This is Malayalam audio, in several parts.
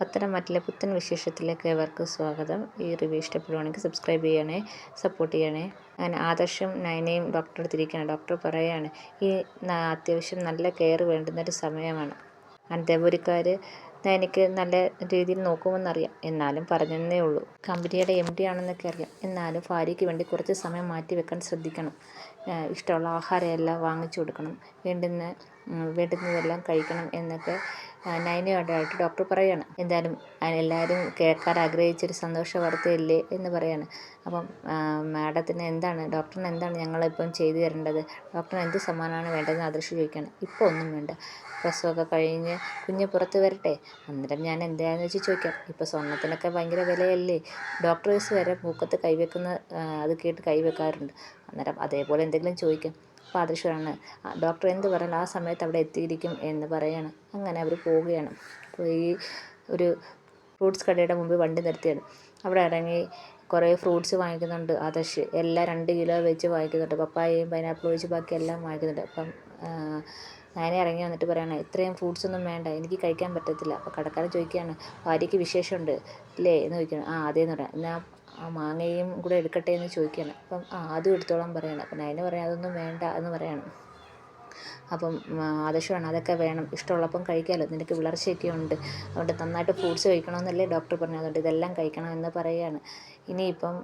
പത്തനംതിട്ടയിലെ പുത്തൻ വിശേഷത്തിലേക്ക് ഏവർക്കും സ്വാഗതം. ഈ റിവ്യൂ ഇഷ്ടപ്പെടുവാണെങ്കിൽ സബ്സ്ക്രൈബ് ചെയ്യണേ സപ്പോർട്ട് ചെയ്യണേ. അങ്ങനെ ആദർശം നയനയും ഡോക്ടറെ അടുത്തിരിക്കുകയാണ് ഡോക്ടർ പറയാണ് ഈ അത്യാവശ്യം നല്ല കെയർ വേണ്ടുന്നൊരു സമയമാണ്. അനന്തപുരിക്കാർ നയനയ്ക്ക് നല്ല രീതിയിൽ നോക്കുമെന്നറിയാം. എന്നാലും പറഞ്ഞതേ ഉള്ളൂ. കമ്പനിയുടെ എം ഡി ആണെന്നൊക്കെ അറിയാം. എന്നാലും ഭാര്യയ്ക്ക് വേണ്ടി കുറച്ച് സമയം മാറ്റി വെക്കാൻ ശ്രദ്ധിക്കണം. ഇഷ്ടമുള്ള ആഹാരമെല്ലാം വാങ്ങിച്ചു കൊടുക്കണം. വേണ്ടുന്ന വേണ്ടുന്നതെല്ലാം കഴിക്കണം എന്നൊക്കെ ആ, നയനയോടായിട്ട് ഡോക്ടർ പറയാണ്. എന്തായാലും എല്ലാവരും കേൾക്കാൻ ആഗ്രഹിച്ചൊരു സന്തോഷ വാർത്തയല്ലേ എന്ന് പറയാണ്. അപ്പം മാഡത്തിന് എന്താണ് ഡോക്ടറിന് എന്താണ് ഞങ്ങളിപ്പം ചെയ്തു തരേണ്ടത്? ഡോക്ടറിന് എന്ത് സമ്മാനമാണ് വേണ്ടതെന്ന് ആദർശ് ചോദിക്കുകയാണ്. ഇപ്പോൾ ഒന്നും വേണ്ട. പ്രസവമൊക്കെ കഴിഞ്ഞ് കുഞ്ഞ് പുറത്ത് വരട്ടെ. അന്നേരം ഞാൻ എന്താണെന്ന് വെച്ച് ചോദിക്കാം. ഇപ്പോൾ സ്വർണത്തിനൊക്കെ ഭയങ്കര വിലയല്ലേ? ഡോക്ടേഴ്സ് വരെ മൂക്കത്ത് കൈവെക്കുന്ന അത് കേട്ട് കൈവെക്കാറുണ്ട്. അന്നേരം അതേപോലെ എന്തെങ്കിലും ചോദിക്കാം. അപ്പോൾ ഡോക്ടർ എന്ത് പറഞ്ഞാലും ആ സമയത്ത് അവിടെ എത്തിയിരിക്കും എന്ന് പറയാണ്. അങ്ങനെ അവർ പോവുകയാണ്. പോയി ഒരു ഫ്രൂട്ട്സ് കടയുടെ മുമ്പിൽ വണ്ടി നിർത്തിയാണ്. അവിടെ ഇറങ്ങി കുറേ ഫ്രൂട്ട്സ് വാങ്ങിക്കുന്നുണ്ട്. ആദർശ് എല്ലാം രണ്ട് കിലോ വെച്ച് വാങ്ങിക്കുന്നുണ്ട്. പപ്പായയും പൈനാപ്പിൾ ഒഴിച്ച് ബാക്കി എല്ലാം വാങ്ങിക്കുന്നുണ്ട്. അപ്പം ഞാൻ ഇറങ്ങി വന്നിട്ട് പറയാണ് ഇത്രയും ഫ്രൂട്ട്സ് ഒന്നും വേണ്ട. എനിക്ക് കഴിക്കാൻ പറ്റത്തില്ല. അപ്പോൾ കടക്കാരൻ ചോദിക്കുകയാണ് ഭാര്യയ്ക്ക് വിശേഷമുണ്ട്? അല്ലേ എന്ന് ചോദിക്കുന്നു ആ അതേന്ന് പറയാം എന്നാൽ ആ മാങ്ങയും കൂടെ എടുക്കട്ടെ എന്ന് ചോദിക്കുകയാണ്. അപ്പം ആ അതും എടുത്തോളാൻ പറയണം. അപ്പം നയന് പറയാം അതൊന്നും വേണ്ട എന്ന് പറയണം. അപ്പം ആദർശമാണ് അതൊക്കെ വേണം. ഇഷ്ടമുള്ളപ്പം കഴിക്കാമല്ലോ നിനക്ക് വിളർച്ചയൊക്കെ ഉണ്ട്. അതുകൊണ്ട് നന്നായിട്ട് ഫ്രൂട്ട്സ് കഴിക്കണമെന്നല്ലേ ഡോക്ടർ പറഞ്ഞത്. അതുകൊണ്ട് ഇതെല്ലാം കഴിക്കണം എന്ന് പറയുകയാണ് ഇനിയിപ്പം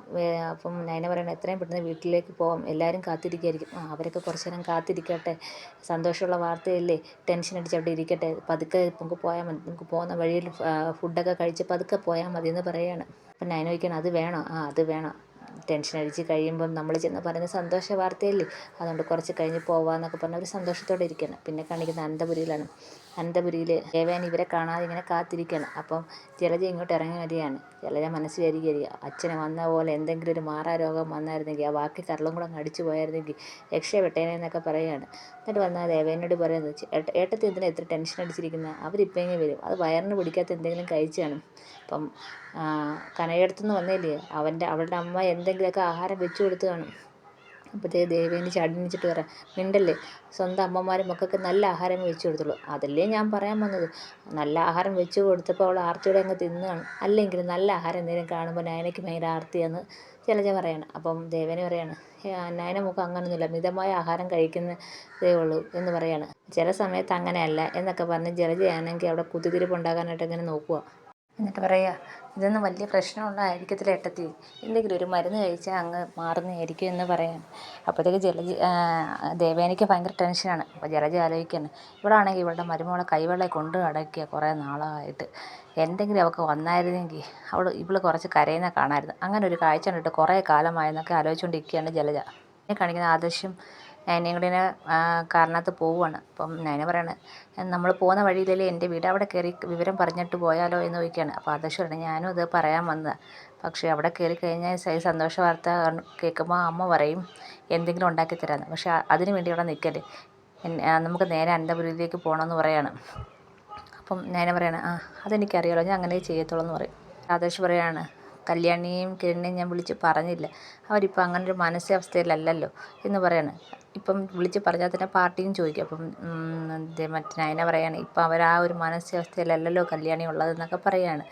അപ്പം നയന പറയണ എത്രയും പെട്ടെന്ന് വീട്ടിലേക്ക് പോകാം എല്ലാവരും കാത്തിരിക്കുകയായിരിക്കും ആ അവരൊക്കെ കുറച്ച് നേരം കാത്തിരിക്കട്ടെ. സന്തോഷമുള്ള വാർത്തയല്ലേ? ടെൻഷൻ അടിച്ച് അവിടെ ഇരിക്കട്ടെ. പതുക്കെ നമുക്ക് പോയാൽ മതി. നമുക്ക് പോകുന്ന വഴിയിൽ ഫുഡൊക്കെ കഴിച്ച് പതുക്കെ പോയാൽ മതി എന്ന് പറയുകയാണ് അപ്പം നയന ചോദിക്കണം അത് വേണോ. ആ അത് വേണം. ടെൻഷൻ അടിച്ച് കഴിയുമ്പം നമ്മൾ ചെന്ന് പറയുന്ന സന്തോഷ വാർത്തയല്ലേ? അതുകൊണ്ട് കുറച്ച് കഴിഞ്ഞ് പോവാന്നൊക്കെ പറഞ്ഞ ഒരു സന്തോഷത്തോടെ ഇരിക്കണം. പിന്നെ കാണിക്കുന്ന അനന്തപുരിയിലാണ് അനന്തപുരിയിൽ ദേവേൻ ഇവരെ കാണാതെ ഇങ്ങനെ കാത്തിരിക്കണം. അപ്പം ജലജ ഇങ്ങോട്ട് ഇറങ്ങി വരികയാണ്. ജലജ മനസ്സിൽ വിചാരിക്കുക അച്ഛന് വന്ന പോലെ എന്തെങ്കിലും ഒരു മാറാരോഗം വന്നായിരുന്നെങ്കിൽ ആ ബാക്കി കരളും കൂടെ അങ്ങ് അടിച്ചു പോയായിരുന്നെങ്കിൽ രക്ഷപ്പെട്ടേനെ എന്നൊക്കെ പറയുകയാണ് എന്നിട്ട് വന്നാൽ ദേവേനോട് പറയുന്നത് "ചേ- ഏട്ട ഏട്ടത്തി എന്തിനാ ഇത്ര ടെൻഷൻ അടിച്ചിരിക്കുന്നത് അവരിപ്പോൾ വരും. അത് വയറിന് പിടിക്കാത്ത എന്തെങ്കിലും കഴിച്ചാണ് അപ്പം കനകടുത്തുനിന്ന് വന്നില്ലേ അവന്റെ അവളുടെ അമ്മ എന്തെങ്കിലുമൊക്കെ ആഹാരം വെച്ചു കൊടുത്തു കാണും. അപ്പോഴത്തേക്ക് ദേവേനി ചടിനിച്ചിട്ട് പറയാം മിണ്ടല്ലേ? സ്വന്തം അമ്മമാരും മക്കൾക്ക് നല്ല ആഹാരം വെച്ചു കൊടുത്തുള്ളൂ. അതല്ലേ ഞാൻ പറയാൻ വന്നത്. നല്ല ആഹാരം വെച്ചു കൊടുത്തപ്പോൾ അവൾ ആർത്തിയോടെ അങ്ങ് തിന്നുകയാണ് അല്ലെങ്കിൽ നല്ല ആഹാരം എന്തെങ്കിലും കാണുമ്പോൾ നയനയ്ക്ക് ഭയങ്കര ആർത്തിയെന്ന് ജലജ പറയാണ്. അപ്പം ദേവന് പറയാണ് അന്നായന നയന മുഖം അങ്ങനൊന്നുമില്ല. മിതമായ ആഹാരം കഴിക്കുന്നതേ ഉള്ളൂ എന്ന് പറയാണ്. ചില സമയത്ത് അങ്ങനെയല്ല എന്നൊക്കെ പറഞ്ഞ് ജലജയാണെങ്കിൽ അവിടെ കുത്തിത്തിരിപ്പുണ്ടാകാനായിട്ട് ഇങ്ങനെ നോക്കുക എന്നിട്ട് പറയുക ഇതൊന്നും വലിയ പ്രശ്നമുള്ളതായിരിക്കത്തില്ല ഏട്ടത്തി. എന്തെങ്കിലും ഒരു മരുന്ന് കഴിച്ചാൽ അങ്ങ് മാറുന്നതായിരിക്കും എന്ന് പറയാം അപ്പോഴത്തേക്ക് ജലജ ദേവേനയ്ക്ക് ഭയങ്കര ടെൻഷനാണ് അപ്പോൾ ജലജ ആലോചിക്കുകയാണ് ഇവിടെ ആണെങ്കിൽ ഇവളുടെ മരുമകളെ കൈവെള്ളയെ കൊണ്ട് അടക്കിയ കുറേ നാളായിട്ട്. എന്തെങ്കിലും അവൾക്ക് വന്നായിരുന്നെങ്കിൽ അവൾ ഇവൾ കുറച്ച് കരയുന്ന കാണായിരുന്നു. അങ്ങനെ ഒരു കാഴ്ച കണ്ടിട്ട് കുറേ കാലമായെന്നൊക്കെ ആലോചിച്ചുകൊണ്ടിരിക്കുകയാണ് ജലജ. കാണിക്കുന്ന ആദർശം നയനയും കൂടെ കാറിനകത്ത് പോവുകയാണ് അപ്പം നൈന പറയാണ് നമ്മൾ പോകുന്ന വഴിയിലല്ലേ എന്റെ വീട്? അവിടെ കയറി വിവരം പറഞ്ഞിട്ട് പോയാലോ? എന്ന് ചോദിക്കുകയാണ്. അപ്പോൾ ആദർശ് പറഞ്ഞു ഞാനും അത് പറയാൻ വന്നതാണ് പക്ഷേ അവിടെ കയറി കഴിഞ്ഞാൽ ഈ സന്തോഷ വാർത്ത കേൾക്കുമ്പോൾ അമ്മ പറയും എന്തെങ്കിലും ഉണ്ടാക്കി തരാമെന്ന്. പക്ഷേ അതിന് വേണ്ടി അവിടെ നിൽക്കല്ലേ. നമുക്ക് നേരെ അനന്തപുരിയിലേക്ക് പോകണമെന്ന് പറയാണ്. അപ്പം ഞാൻ പറയാണ് ആ അതെനിക്കറിയാലോ ഞാൻ അങ്ങനെ ചെയ്യത്തുള്ളൂ എന്ന് പറയും. ആദർശ് പറയാണ് കല്യാണിയും കിരണിനെയും ഞാൻ വിളിച്ച് പറഞ്ഞില്ല. അവരിപ്പോൾ അങ്ങനെ ഒരു മാനസികാവസ്ഥയിലല്ലല്ലോ? എന്ന് പറയാണ്. ഇപ്പം വിളിച്ച് പറഞ്ഞാൽ തന്നെ പാർട്ടിയും ചോദിക്കും. അപ്പം മറ്റേ നയന പറയുകയാണ് ഇപ്പം അവർ ആ ഒരു മാനസികാവസ്ഥയിലല്ലല്ലോ കല്യാണി ഉള്ളതെന്നൊക്കെ പറയുകയാണ്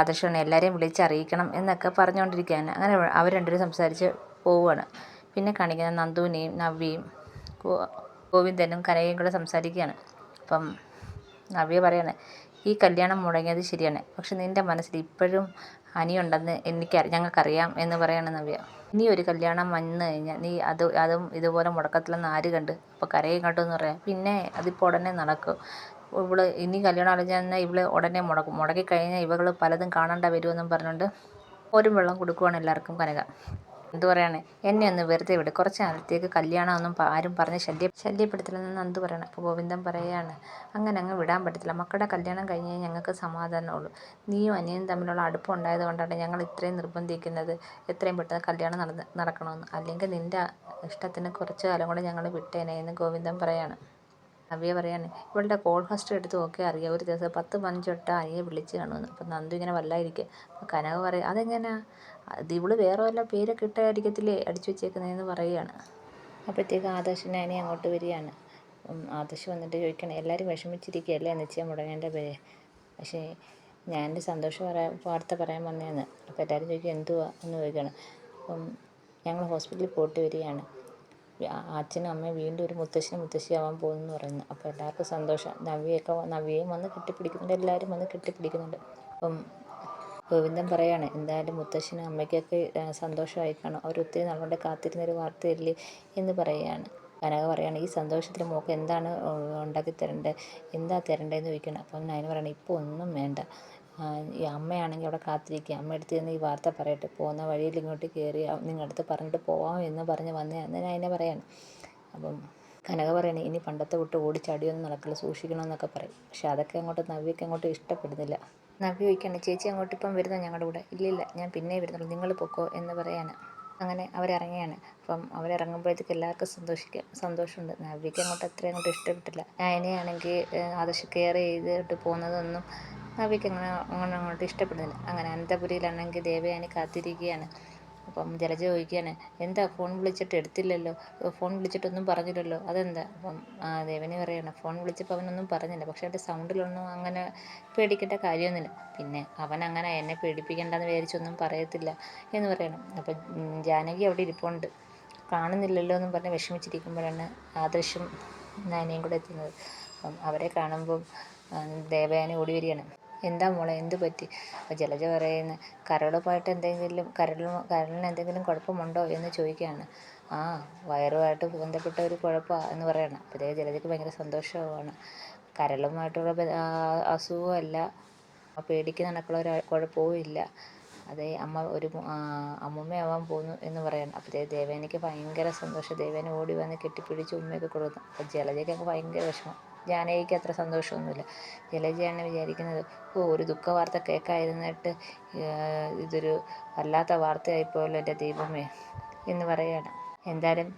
ആദർശമാണ് എല്ലാവരെയും വിളിച്ചറിയിക്കണം എന്നൊക്കെ പറഞ്ഞുകൊണ്ടിരിക്കുകയാണ്. അങ്ങനെ അവർ രണ്ടുപേരും സംസാരിച്ച് പോവുകയാണ്. പിന്നെ കാണിക്കുന്ന നന്ദുവിനെയും നവ്യയും ഗോവിന്ദനും കനകയും കൂടെ സംസാരിക്കുകയാണ്. അപ്പം നവ്യ പറയാണ് ഈ കല്യാണം മുടങ്ങിയത് ശരിയാണ്. പക്ഷെ നിന്റെ മനസ്സിൽ ഇപ്പോഴും അനിയുണ്ടെന്ന് എനിക്ക് ഞങ്ങൾക്കറിയാം എന്ന് പറയണം നവ്യ. ഇനി ഒരു കല്യാണം വന്നു കഴിഞ്ഞാൽ നീ അത് അതും ഇതുപോലെ മുടക്കത്തിലെന്ന് ആര് കണ്ട്? അപ്പോൾ കരയും കണ്ടെന്ന് പറയാം. പിന്നെ അതിപ്പോൾ ഉടനെ നടക്കും. ഇവൾ ഇനി കല്യാണം അറിഞ്ഞാൽ ഇവൾ ഉടനെ മുടക്കും. മുടക്കി കഴിഞ്ഞാൽ ഇവകൾ പലതും കാണേണ്ട വരുമെന്നും പറഞ്ഞുകൊണ്ട് ഒരു വെള്ളം കൊടുക്കുവാണ് എല്ലാവർക്കും കനക. എന്തു പറയണേ? എന്നെ ഒന്ന് വെറുതെ വിട്. കുറച്ച് നാളത്തേക്ക് കല്യാണമൊന്നും ആരും പറഞ്ഞ് ശല്യ ശല്യപ്പെടുത്തില്ലെന്ന് എന്ത് പറയണം. അപ്പോൾ ഗോവിന്ദൻ പറയാണ് അങ്ങനെ അങ്ങ് വിടാൻ പറ്റത്തില്ല. മക്കളുടെ കല്യാണം കഴിഞ്ഞ് ഞങ്ങൾക്ക് സമാധാനമുള്ളൂ. നീയും അനിയനും തമ്മിലുള്ള അടുപ്പം ഉണ്ടായത് കൊണ്ടാണ് ഞങ്ങൾ ഇത്രയും നിർബന്ധിക്കുന്നത്. എത്രയും പെട്ടെന്ന് കല്യാണം നടന്ന് നടക്കണമെന്ന്. അല്ലെങ്കിൽ നിന്റെ ഇഷ്ടത്തിന് കുറച്ച് കാലം കൂടെ ഞങ്ങൾ വിട്ടേനെ എന്ന് ഗോവിന്ദൻ പറയാണ്. നവ്യ പറയാണ് ഇവളുടെ കോൾ ഫസ്റ്റ് എടുത്ത് നോക്കി അറിയാം. ഒരു ദിവസം പത്ത് പഞ്ചൊട്ട അയ്യെ വിളിച്ച് കാണുമെന്ന്. അപ്പം നന്ദു ഇങ്ങനെ വല്ലായിരിക്കും. അപ്പം കനക പറയും അതെങ്ങനെയാ അത് ഇവൾ വേറെ വല്ല പേരൊക്കെ ഇട്ടായിരിക്കത്തില്ലേ? അടിച്ചു വെച്ചേക്കുന്നതെന്ന് പറയുകയാണ് അപ്പോഴത്തേക്ക് ആദർശ് നാനി അങ്ങോട്ട് വരികയാണ്. ആദർശ് വന്നിട്ട് ചോദിക്കണം എല്ലാവരും വിഷമിച്ചിരിക്കുകയല്ലേ നിശ്ചയം മുടങ്ങേണ്ട പേര് പക്ഷേ ഞാൻ എന്റെ സന്തോഷം പറയാൻ വാർത്ത പറയാൻ വന്നതെന്ന് അപ്പോൾ എല്ലാവരും ചോദിക്കും എന്തുവാ? എന്ന് ചോദിക്കണം അപ്പം ഞങ്ങൾ ഹോസ്പിറ്റലിൽ പോയിട്ട് വരികയാണ്. അച്ഛനും അമ്മയും വീണ്ടും ഒരു മുത്തശ്ശനും മുത്തശ്ശിയാവാൻ പോകുന്നു പറയുന്നു. അപ്പോൾ എല്ലാവർക്കും സന്തോഷം. നവ്യയൊക്കെ നവ്യയും വന്ന് കെട്ടിപ്പിടിക്കുന്നുണ്ട്. എല്ലാവരും വന്ന് കെട്ടിപ്പിടിക്കുന്നുണ്ട്. അപ്പം ഗോവിന്ദൻ പറയാണ് എന്തായാലും മുത്തശ്ശനും അമ്മയ്ക്കൊക്കെ സന്തോഷമായി കാണും അവർ ഒത്തിരി നാളുകൊണ്ട് കാത്തിരുന്നൊരു വാർത്തയല്ലേ? എന്ന് പറയുകയാണ് കനക പറയുകയാണ് ഈ സന്തോഷത്തിൽ മോക്ക് എന്താണ് ഉണ്ടാക്കി തരേണ്ടത് എന്താ തരേണ്ടതെന്ന് ചോദിക്കണം അപ്പം നയന പറയണം ഇപ്പോൾ ഒന്നും വേണ്ട. ഈ അമ്മയാണെങ്കിൽ അവിടെ കാത്തിരിക്കുക. അമ്മ അടുത്ത് ചെന്ന് ഈ വാർത്ത പറയട്ടെ. പോകുന്ന വഴിയിൽ ഇങ്ങോട്ട് കയറി നിങ്ങളുടെ അടുത്ത് പറഞ്ഞിട്ട് പോവാം എന്ന് പറഞ്ഞ് വന്നതാണ് ഞാൻ അതിനെ പറയാണ്. അപ്പം കനക പറയണേ ഇനി പണ്ടത്തെ വിട്ട് ഓടിച്ചാടിയൊന്നും നടക്കില്ല. സൂക്ഷിക്കണമെന്നൊക്കെ പറയും. പക്ഷെ അതൊക്കെ അങ്ങോട്ട് നവ്യക്ക് അങ്ങോട്ട് ഇഷ്ടപ്പെടുന്നില്ല. നവ്യ ചേച്ചി അങ്ങോട്ട് ഇപ്പം വരുന്നോ ഞങ്ങളുടെ കൂടെ? ഇല്ലില്ല ഞാൻ പിന്നെ വരുന്നുള്ളൂ. നിങ്ങൾ പൊക്കോ എന്ന് പറയാണ്. അങ്ങനെ അവരിറങ്ങിയാണ് അപ്പം അവരിറങ്ങുമ്പോഴത്തേക്ക് എല്ലാവർക്കും സന്തോഷിക്കാം സന്തോഷമുണ്ട്. നവ്യക്ക് അങ്ങോട്ട് അത്രയും അങ്ങോട്ട് ഇഷ്ടപ്പെട്ടില്ല. അതിനെയാണെങ്കിൽ ആദർശ് കെയർ ചെയ്തിട്ട് പോകുന്നതൊന്നും നവ്യക്ക് അങ്ങനെ അങ്ങനെ അങ്ങോട്ട് ഇഷ്ടപ്പെടുന്നില്ല. അങ്ങനെ അനന്തപുരിയിലാണെങ്കിൽ ദേവയാനി കാത്തിരിക്കുകയാണ്. അപ്പം ജല ചോദിക്കുകയാണ് എന്താ ഫോൺ വിളിച്ചിട്ട് എടുത്തില്ലല്ലോ? ഫോൺ വിളിച്ചിട്ടൊന്നും പറഞ്ഞില്ലല്ലോ? അതെന്താ? അപ്പം ആ ദേവന് പറയണം ഫോൺ വിളിച്ചപ്പോൾ അവനൊന്നും പറഞ്ഞില്ല. പക്ഷേ അവന്റെ സൗണ്ടിലൊന്നും അങ്ങനെ പേടിക്കേണ്ട കാര്യമൊന്നുമില്ല. പിന്നെ അവൻ അങ്ങനെ എന്നെ പേടിപ്പിക്കേണ്ടെന്ന് വിചാരിച്ചൊന്നും പറയത്തില്ല. എന്ന് പറയണം. അപ്പം ജാനകി അവിടെ ഇരിപ്പുണ്ട്. കാണുന്നില്ലല്ലോ എന്നും പറഞ്ഞ് വിഷമിച്ചിരിക്കുമ്പോഴാണ് ആദർശും നാനയും കൂടെ എത്തുന്നത്. അപ്പം അവരെ കാണുമ്പം ദേവയാനി ഓടി വരികയാണ്. എന്താ മോളെ എന്ത് പറ്റി? അപ്പോൾ ജലജ പറയുന്നു കരളുമായിട്ട് എന്തെങ്കിലും കരളിന് കരളിന് എന്തെങ്കിലും കുഴപ്പമുണ്ടോ എന്ന് ചോദിക്കുകയാണ്. ആ വയറുമായിട്ട് ബന്ധപ്പെട്ട ഒരു കുഴപ്പമാണ് എന്ന് പറയണം. അപ്പോൾ ജലജയ്ക്ക് ഭയങ്കര സന്തോഷമാണ്. കരളുമായിട്ടുള്ള അസുഖമല്ല. പേടിക്കുന്ന നടക്കുള്ള ഒരു കുഴപ്പവും ഇല്ല. അതേ അമ്മ ഒരു അമ്മുമ്മയാവാൻ പോകുന്നു എന്ന് പറയണം. അപ്പോൾ ദേവേനയ്ക്ക് ഭയങ്കര സന്തോഷം. ദേവേനെ ഓടി വന്ന് കെട്ടിപ്പിടിച്ച് ഉമ്മയൊക്കെ കൊടുക്കുന്നു. അപ്പോൾ ജലജയ്ക്കൊക്കെ ഭയങ്കര വിഷമം. ജാനകിക്ക് അത്ര സന്തോഷമൊന്നുമില്ല. ജലജയാണ് വിചാരിക്കുന്നത് ഓ ഒരു ദുഃഖ വാർത്ത കേൾക്കാതിരുന്നിട്ട് ഇതൊരു വല്ലാത്ത വാർത്തയായിപ്പോയല്ലോ എന്റെ ദൈവമേ എന്ന് പറയുകയാണ്. എന്തായാലും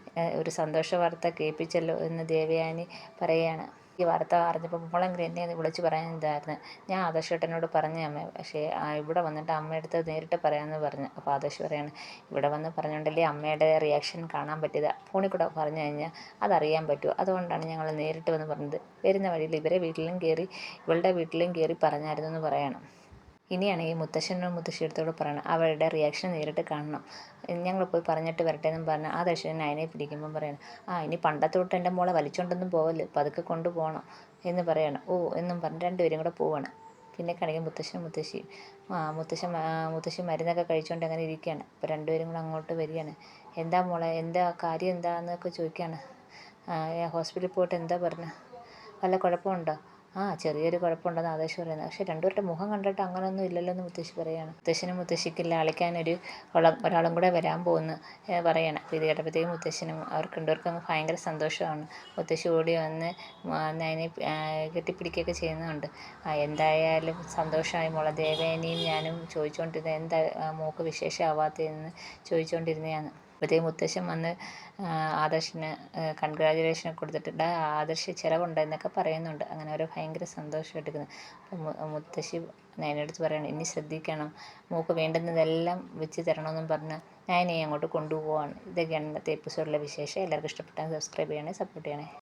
ഒരു സന്തോഷ വാർത്ത കേൾപ്പിച്ചല്ലോ എന്ന് ദേവയാനി പറയുകയാണ്. ഈ വാർത്ത അറിഞ്ഞപ്പോൾ മോളെങ്കിലും എന്നെ വിളിച്ച് പറയാൻ ഇതായിരുന്നു. ഞാൻ ആദർശേട്ടനോട് പറഞ്ഞു അമ്മ പക്ഷേ ഇവിടെ വന്നിട്ട് അമ്മയടുത്ത് നേരിട്ട് പറയാമെന്ന് പറഞ്ഞു. അപ്പോൾ ആദർശ് പറയാണ് ഇവിടെ വന്ന് പറഞ്ഞുകൊണ്ടല്ലേ അമ്മയുടെ റിയാക്ഷൻ കാണാൻ പറ്റിയത്? ഫോണിൽ കൂടെ പറഞ്ഞു കഴിഞ്ഞാൽ അതറിയാൻ പറ്റുമോ അതുകൊണ്ടാണ് ഞങ്ങൾ നേരിട്ട് വന്ന് പറഞ്ഞത്. വരുന്ന വഴിയിൽ ഇവരെ വീട്ടിലും കയറി ഇവളുടെ വീട്ടിലും കയറി പറഞ്ഞായിരുന്നു എന്ന് പറയണം. ഇനിയാണ് ഈ മുത്തശ്ശനോട് മുത്തശ്ശിയടുത്തോട് പറയണം അവരുടെ റിയാക്ഷൻ നേരിട്ട് കാണണം. ഞങ്ങൾ പോയി പറഞ്ഞിട്ട് വരട്ടെ എന്നും പറഞ്ഞാൽ ആ ദർശനം അതിനെ പിടിക്കുമ്പം പറയണം ആ ഇനി പണ്ടത്തോട്ട് എന്റെ മോളെ വലിച്ചോണ്ടൊന്നും പോവല്ലേ പതുക്കെ കൊണ്ടുപോകണം എന്ന് പറയണം. ഓ എന്നും പറഞ്ഞ് രണ്ടുപേരും കൂടെ പോവാണ്. പിന്നെ കാണിക്കും മുത്തശ്ശനും മുത്തശ്ശിയും ആ മുത്തശ്ശൻ മുത്തശ്ശി മരുന്നൊക്കെ കഴിച്ചുകൊണ്ട് അങ്ങനെ ഇരിക്കുകയാണ്. അപ്പോൾ രണ്ടുപേരും കൂടെ അങ്ങോട്ട് വരികയാണ്. എന്താ മോളെ എന്താ കാര്യം എന്താന്നൊക്കെ ചോദിക്കുകയാണ്. ഹോസ്പിറ്റലിൽ പോയിട്ട് എന്താ പറഞ്ഞത് വല്ല കുഴപ്പമുണ്ടോ? ആ ചെറിയൊരു കുഴപ്പമുണ്ടെന്ന് ആദേശം പറയുന്നത് പക്ഷെ രണ്ടുപേരുടെ മുഖം കണ്ടിട്ട് അങ്ങനെയൊന്നും ഇല്ലല്ലോ എന്ന് മുത്തശ്ശി പറയുകയാണ് മുത്തശ്ശനും മുത്തശ്ശിക്കില്ല. അളിക്കാനൊരു ഒരാളും കൂടെ വരാൻ പോകുന്നു പറയണം. അപ്പോൾ ഇത് കേട്ടപ്പോഴത്തേക്കും മുത്തശ്ശനും അവർക്ക് രണ്ടുപേർക്കും ഭയങ്കര സന്തോഷമാണ്. മുത്തശ്ശി ഓടി വന്ന് അതിനെ കെട്ടിപ്പിടിക്കുകയൊക്കെ ചെയ്യുന്നുണ്ട്. എന്തായാലും സന്തോഷമായി. മോളെ ദേവേനിയും ഞാനും ചോദിച്ചുകൊണ്ടിരുന്നത് എന്താ മോക്ക് വിശേഷമാവാത്തതെന്ന് ചോദിച്ചുകൊണ്ടിരുന്നതാണ് അപ്പോഴത്തേക്കും മുത്തശ്ശൻ വന്ന് ആദർശിന് കൺഗ്രാജുലേഷൻ കൊടുത്തിട്ടുണ്ട് ആദർശ് ചിലവുണ്ട് എന്നൊക്കെ പറയുന്നുണ്ട്. അങ്ങനെ അവർ ഭയങ്കര സന്തോഷമായിട്ടിരിക്കുന്നു അപ്പം മുത്തശ്ശി നയനടുത്ത് പറയണം ഇനി ശ്രദ്ധിക്കണം. മൂക്ക് വേണ്ടുന്നതെല്ലാം വെച്ച് തരണമെന്നും പറഞ്ഞ് നയനെ അങ്ങോട്ട് കൊണ്ടുപോവാണ്. ഇതൊക്കെയാണ് ഇന്നത്തെ എപ്പിസോഡിലെ വിശേഷം. എല്ലാവർക്കും ഇഷ്ടപ്പെട്ടാൽ സബ്സ്ക്രൈബ് ചെയ്യണേ സപ്പോർട്ട് ചെയ്യണേ.